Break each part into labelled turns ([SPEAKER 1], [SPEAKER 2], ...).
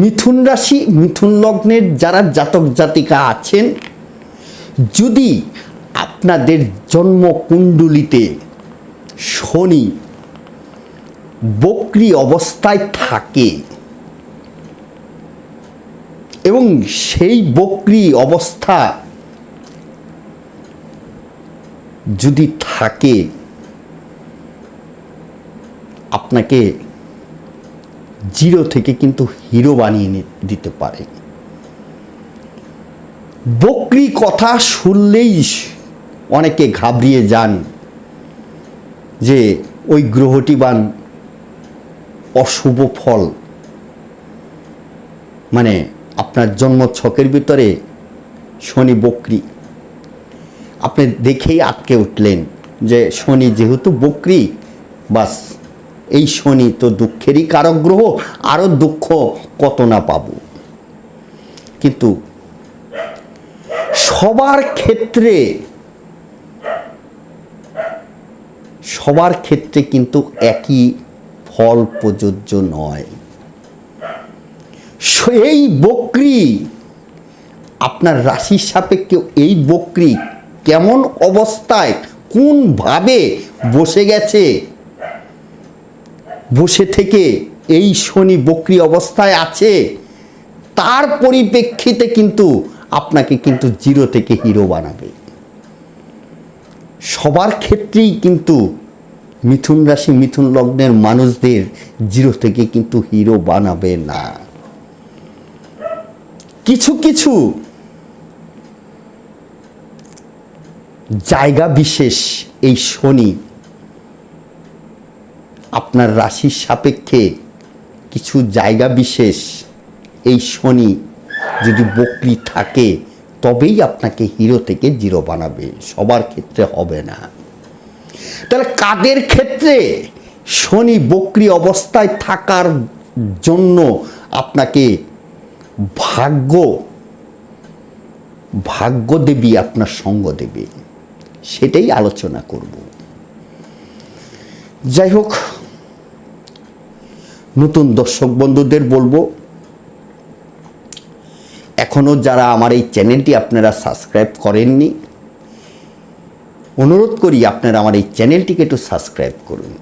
[SPEAKER 1] মিথুন রাশি, মিথুন লগ্নের যারা জাতক জাতিকা আছেন, যদি আপনাদের জন্মকুণ্ডলিতে শনি বক্রি অবস্থায় থাকে এবং সেই বক্রি অবস্থা যদি থাকে, আপনাকে জিরো থেকে কিন্তু হিরো বানিয়ে দিতে পারে। বকরি কথা শুনলেই অনেকে ঘাবড়িয়ে যান যে ওই গ্রহটি বান অশুভ ফল। মানে আপনার জন্ম ছকের ভিতরে শনি বকরি। আপনি দেখেই আটকে উঠলেন যে শনি যেহেতু বকরি, বাস এই শনি তো দুঃখেরই কারক গ্রহ আরও দুঃখ কত না পাব। কিন্তু সবার ক্ষেত্রে সবার ক্ষেত্রে কিন্তু একই ফল প্রযোজ্য নয়। এই বকরি, আপনার রাশির সাপেক্ষে এই বকরি কেমন অবস্থায়, কোনভাবে বসে গেছে বসে থেকে এই শনি বকরি অবস্থায় আছে, তার পরিপ্রেক্ষিতে কিন্তু আপনাকে কিন্তু জিরো থেকে হিরো বানাবে। সবার ক্ষেত্রেই কিন্তু মিথুন রাশি, মিথুন লগ্নের মানুষদের জিরো থেকে কিন্তু হিরো বানাবে না। কিছু কিছু জায়গা বিশেষ এই শনি আপনার রাশির সাপেক্ষে কিছু জায়গা বিশেষ এই শনি যদি বকরি থাকে, তবেই আপনাকে হিরো থেকে জিরো বানাবে। সবার ক্ষেত্রে হবে না। তাহলে কাদের ক্ষেত্রে শনি বকরি অবস্থায় থাকার জন্য আপনাকে ভাগ্য ভাগ্য দেবী আপনার সঙ্গ দেবে? সেটাই আলোচনা করব। যাই হোক নতুন দর্শক বন্ধুদের বলব এখনও যারা আমার এই চ্যানেলটি আপনারা সাবস্ক্রাইব করেননি, অনুরোধ করি আপনারা আমার এই চ্যানেলটিকে একটু সাবস্ক্রাইব করুন।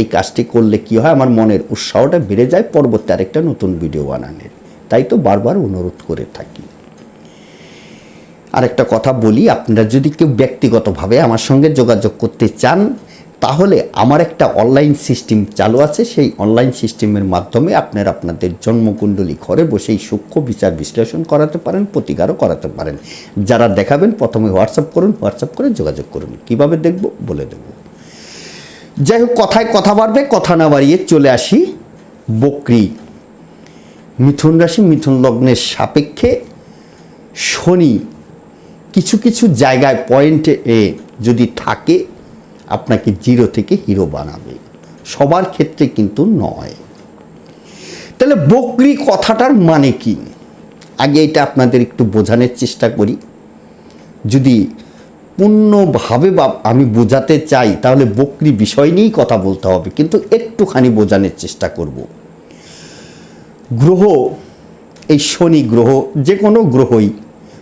[SPEAKER 1] এই কাজটি করলে কি হয়, আমার মনের উৎসাহটা বেড়ে যায় পরবর্তী আরেকটা নতুন ভিডিও বানানোর তাই তো বারবার অনুরোধ করে থাকি। আরেকটা কথা বলি, আপনারা যদি কেউ ব্যক্তিগতভাবে আমার সঙ্গে যোগাযোগ করতে চান তাহলে আমার একটা অনলাইন সিস্টেম চালু আছে। সেই অনলাইন সিস্টেমের মাধ্যমে আপনারা আপনাদের জন্মকুণ্ডলী ঘরে বসেই সূক্ষ্ম বিচার বিশ্লেষণ করাতে পারেন, প্রতিকারও করাতে পারেন। যারা দেখাবেন, প্রথমে হোয়াটসঅ্যাপ করুন হোয়াটসঅ্যাপ করে যোগাযোগ করুন। কীভাবে দেখব? বলে দেব। যাই হোক, কথায় কথা বাড়বে, কথা না বাড়িয়ে চলে আসি বকরি। মিথুন রাশি, মিথুন লগ্নের সাপেক্ষে শনি কিছু কিছু জায়গায় পয়েন্টে এ যদি থাকে আপনাকে জিরো থেকে হিরো বানাবে। সবার ক্ষেত্রে কিন্তু নয়। তাহলে বকরি কথাটার মানে কি? আগে এটা আপনাদের একটু বোঝানোর চেষ্টা করি। যদি পূর্ণভাবে বা আমি বোঝাতে চাই, তাহলে বকরি বিষয় নিয়েই কথা বলতে হবে। কিন্তু একটুখানি বোঝানোর চেষ্টা করব। গ্রহ, এই শনি গ্রহ, যে কোনো গ্রহই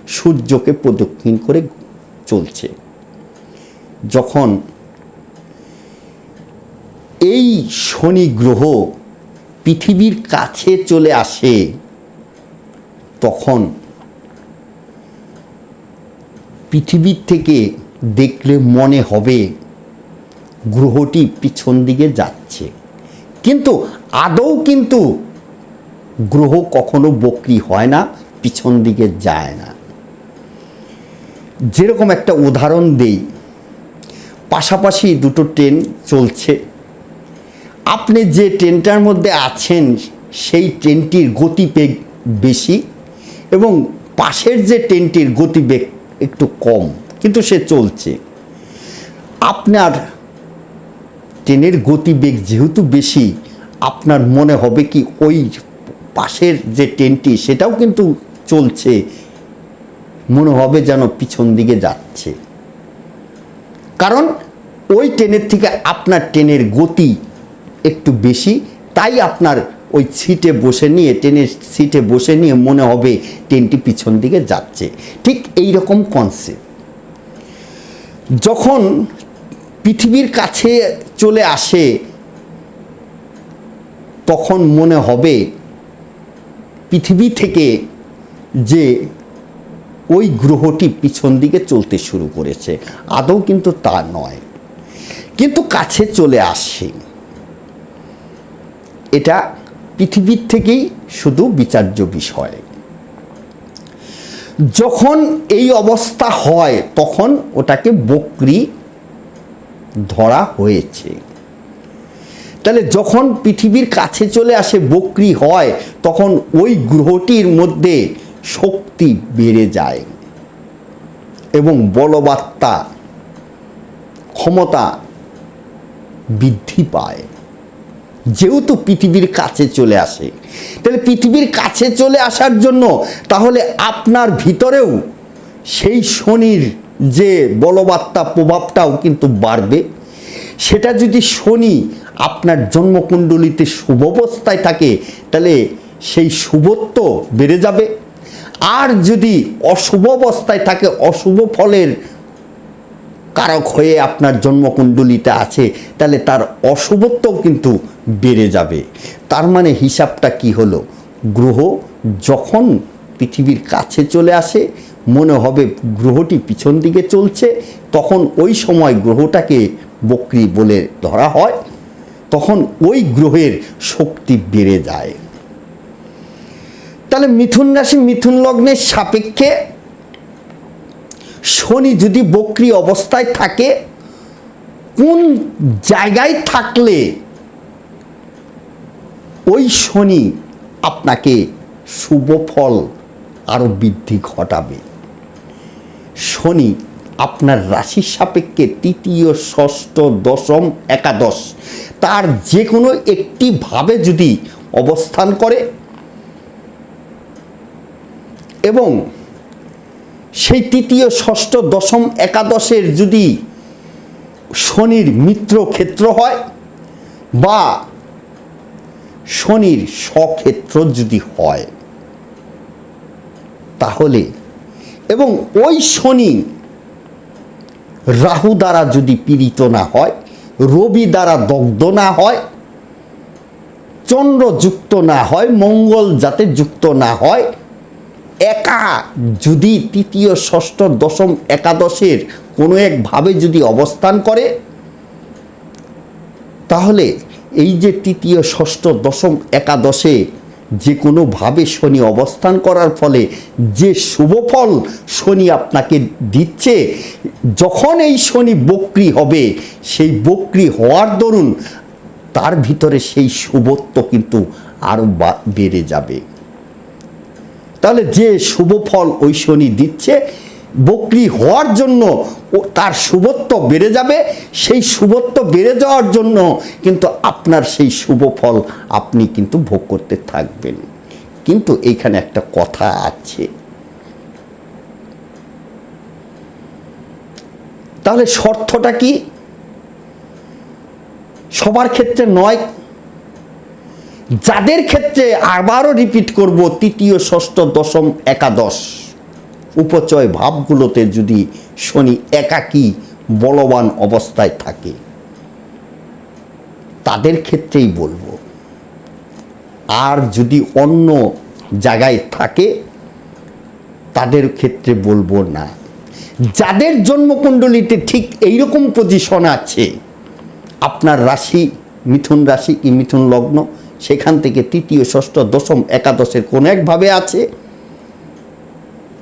[SPEAKER 1] সূর্যকে প্রদক্ষিণ করে চলছে। যখন এই শনি গ্রহ পৃথিবীর কাছে চলে আসে, তখন পৃথিবীর থেকে দেখলে মনে হবে গ্রহটি পিছন দিকে যাচ্ছে। কিন্তু আদৌ কিন্তু গ্রহ কখনো বক্রি হয় না, পিছন দিকে যায় না। যেরকম একটা উদাহরণ দেই, পাশাপাশি দুটো ট্রেন চলছে। আপনি যে ট্রেনটার মধ্যে আছেন, সেই ট্রেনটির গতিবেগ বেশি এবং পাশের যে ট্রেনটির গতিবেগ একটু কম, কিন্তু সে চলছে। আপনার ট্রেনের গতিবেগ যেহেতু বেশি, আপনার মনে হবে কি ওই পাশের যে ট্রেনটি, সেটাও কিন্তু চলছে। মনে হবে যেন পিছন দিকে যাচ্ছে। কারণ ওই ট্রেনের থেকে আপনার ট্রেনের গতি একটু বেশি, তাই আপনার ওই সিটে বসে নিয়ে ট্রেনের সিটে বসে নিয়ে মনে হবে ট্রেনটি পিছন দিকে যাচ্ছে। ঠিক এই রকম কনসেপ্ট যখন পৃথিবীর কাছে চলে আসে, তখন মনে হবে পৃথিবী থেকে যে ওই গ্রহটি পিছন দিকে চলতে শুরু করেছে। আদৌ কিন্তু তা নয়। কিন্তু কাছে চলে আসে। এটা পৃথিবীর থেকেই শুধু বিচার্য বিষয়। যখন এই অবস্থা হয়, তখন ওটাকে বকরি ধরা হয়েছে। তাহলে যখন পৃথিবীর কাছে চলে আসে বকরি হয়, তখন ওই গ্রহটির মধ্যে শক্তি বেড়ে যায় এবং বলবাত্তা, ক্ষমতা বৃদ্ধি পায়। যেহেতু পৃথিবীর কাছে চলে আসে। তাহলে পৃথিবীর কাছে চলে আসার জন্য তাহলে আপনার ভিতরেও সেই শনির যে বলবাত্তা প্রভাবটাও কিন্তু বাড়বে। সেটা যদি শনি আপনার জন্মকুণ্ডলিতে শুভ অবস্থায় থাকে, তাহলে সেই শুভত্ব বেড়ে যাবে। আর যদি অশুভ অবস্থায় থাকে, অশুভ ফলের কারক হয়ে আপনার জন্মকুণ্ডলিতে আছে, তাহলে তার অশুভত্বও কিন্তু বেড়ে যাবে। তার মানে হিসাবটা কি হলো? গ্রহ যখন পৃথিবীর কাছে চলে আসে, মনে হবে গ্রহটি পিছন দিকে চলছে, তখন ওই সময় গ্রহটাকে বকরি বলে ধরা হয়, তখন ওই গ্রহের শক্তি বেড়ে যায়। তাহলে মিথুন রাশি মিথুন লগ্নের সাপেক্ষে শনি যদি বক্রি অবস্থায় থাকে, কোন জায়গায় থাকলে ওই শনি আপনাকে শুভ ফল আরও বৃদ্ধি ঘটাবে? শনি আপনার রাশির সাপেক্ষে তৃতীয়, ষষ্ঠ, দশম, একাদশ, তার যে কোনো একটি ভাবে যদি অবস্থান করে এবং সেই তৃতীয়, ষষ্ঠ, দশম, একাদশের যদি শনির মিত্র ক্ষেত্র হয় বা শনির স্বক্ষেত্র যদি হয়, তাহলে এবং ওই শনি রাহু দ্বারা যদি পীড়িত না হয়, রবি দ্বারা দগ্ধ না হয়, চন্দ্র যুক্ত না হয়, মঙ্গল যাতে যুক্ত না হয় একা যদি তৃতীয়, ষষ্ঠ, দশম, একাদশের কোনো একভাবে যদি অবস্থান করে, তাহলে এই যে তৃতীয়, ষষ্ঠ, দশম, একাদশে যে কোনোভাবে শনি অবস্থান করার ফলে যে শুভ ফল শনি আপনাকে দিচ্ছে, যখন এই শনি বক্রি হবে, সেই বক্রি হওয়ার দরুন তার ভিতরে সেই শুভত্ব কিন্তু আরও বেড়ে যাবে। তাহলে যে শুভ ফল ওই শনি দিচ্ছে, বকরি হওয়ার জন্য ও তার শুভত্ব বেড়ে যাবে, সেই শুভত্ব বেড়ে যাওয়ার জন্য কিন্তু আপনার সেই শুভ ফল আপনি কিন্তু ভোগ করতে থাকবেন। কিন্তু এইখানে একটা কথা আছে। তাহলে শর্তটা কি? সবার ক্ষেত্রে নয়। যাদের ক্ষেত্রে আবারও রিপিট করব, তৃতীয়, ষষ্ঠ, দশম, একাদশ। উপচয় ভাবগুলোতে যদি শনি একাকী বলবান অবস্থায় থাকে, তাদের ক্ষেত্রেই বলব। আর যদি অন্য জায়গায় থাকে, তাদের ক্ষেত্রে বলব না। যাদের জন্মকুণ্ডলিতে ঠিক এইরকম পজিশন আছে, আপনার রাশি, মিথুন রাশি কি মিথুন লগ্ন সেখান থেকে তৃতীয়, ষষ্ঠ, দশম, একাদশের কোনো একভাবে আছে?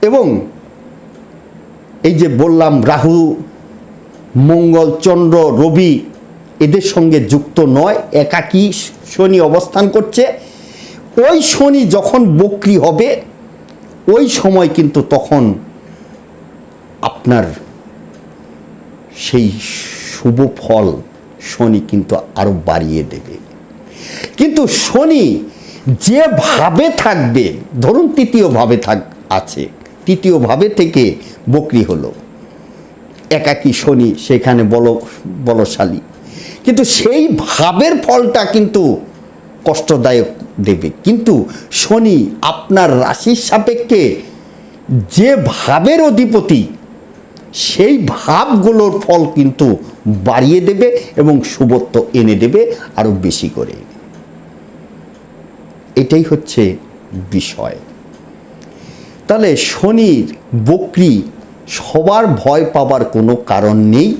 [SPEAKER 1] এবং এই যে বললাম, রাহু, মঙ্গল, চন্দ্র, রবি এদের সঙ্গে যুক্ত নয়, একাকী শনি অবস্থান করছে। ওই শনি যখন বক্রি হবে, ওই সময় কিন্তু তখন আপনার সেই শুভ ফল শনি কিন্তু আরও বাড়িয়ে দেবে। কিন্তু শনি যে ভাবে থাকবে, ধরুন তৃতীয় ভাবে থাক, আছে, তৃতীয় ভাবে থেকে বকরি হলো। একাকী শনি সেখানে বল, বলশালী। কিন্তু সেই ভাবের ফলটা কিন্তু কষ্টদায়ক দেবে। কিন্তু শনি আপনার রাশির সাপেক্ষে যে ভাবের অধিপতি, সেই ভাবগুলোর ফল কিন্তু বাড়িয়ে দেবে এবং শুভত্ব এনে দেবে আরও বেশি করে। এটাই হচ্ছে বিষয়। তাহলে শনির বকরি সবার ভয় পাবার কোনো কারণ নেই।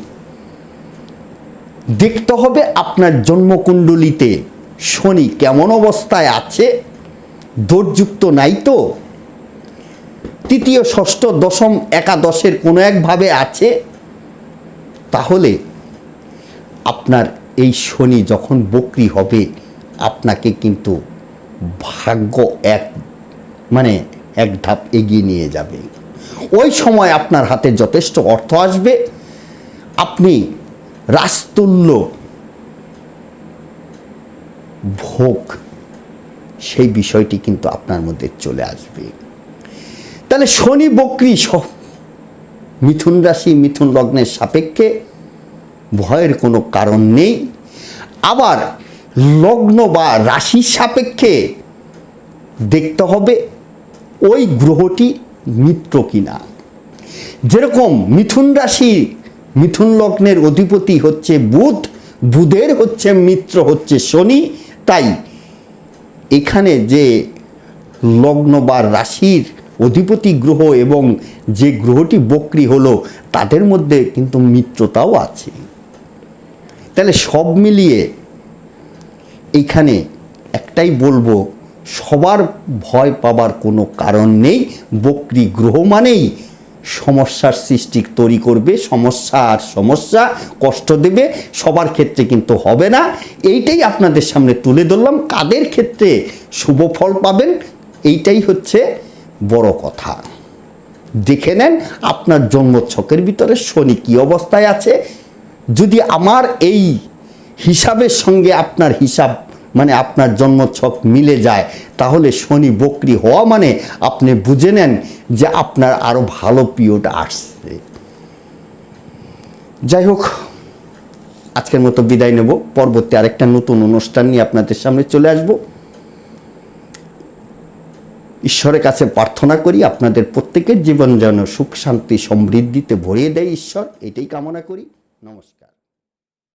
[SPEAKER 1] দেখতে হবে আপনার জন্মকুণ্ডলিতে শনি কেমন অবস্থায় আছে, দোষযুক্ত নাই তো। তৃতীয়, ষষ্ঠ, দশম, একাদশের কোনো একভাবে আছে। তাহলে আপনার এই শনি যখন বকরি হবে, আপনাকে কিন্তু ভাগ্য এক মানে এক ধাপ এগিয়ে নিয়ে যাবে। ওই সময় আপনার হাতে যথেষ্ট অর্থ আসবে। আপনি রাস্তুল্য ভোগ, সেই বিষয়টি কিন্তু আপনার মধ্যে চলে আসবে। তাহলে শনি বকরি সব মিথুন রাশি, মিথুন লগ্নের সাপেক্ষে ভয়ের কোনো কারণ নেই। আবার লগ্ন বা রাশির সাপেক্ষে দেখতে হবে ওই গ্রহটি মিত্র কিনা। যেরকম মিথুন রাশি মিথুন লগ্নের অধিপতি হচ্ছে বুধ, বুধের হচ্ছে মিত্র হচ্ছে শনি, তাই এখানে যে লগ্ন বা রাশির অধিপতি গ্রহ এবং যে গ্রহটি বক্রি হলো, তাদের মধ্যে কিন্তু মিত্রতাও আছে। তাহলে সব মিলিয়ে এইখানে একটাই বলব, সবার ভয় পাবার কোনো কারণ নেই, বক্রি গ্রহ মানেই সমস্যার সৃষ্টি তৈরি করবে, সমস্যা আর সমস্যা কষ্ট দেবে, সবার ক্ষেত্রে কিন্তু হবে না। এইটাই আপনাদের সামনে তুলে ধরলাম, কাদের ক্ষেত্রে শুভ ফল পাবেন, এইটাই হচ্ছে বড় কথা। দেখে নেন আপনার জন্মছকের ভিতরে শনি কী অবস্থায় আছে। যদি আমার এই হিসাবের সঙ্গে আপনার হিসাব মানে আপনার জন্মছক মিলে যায়, তাহলে শনি বকরি হওয়া মানে আপনি বুঝে নেন যে আপনার আরও ভালো পিরিয়ড আসছে। যাই হোক, আজকের মতো বিদায় নেব। পরবর্তী আরেকটা নতুন অনুষ্ঠান নিয়ে আপনাদের সামনে চলে আসব। ঈশ্বরের কাছে প্রার্থনা করি, আপনাদের প্রত্যেকের জীবন যেন সুখ, শান্তি, সমৃদ্ধিতে ভরিয়ে দেয় ঈশ্বর। এটাই কামনা করি। নমস্কার।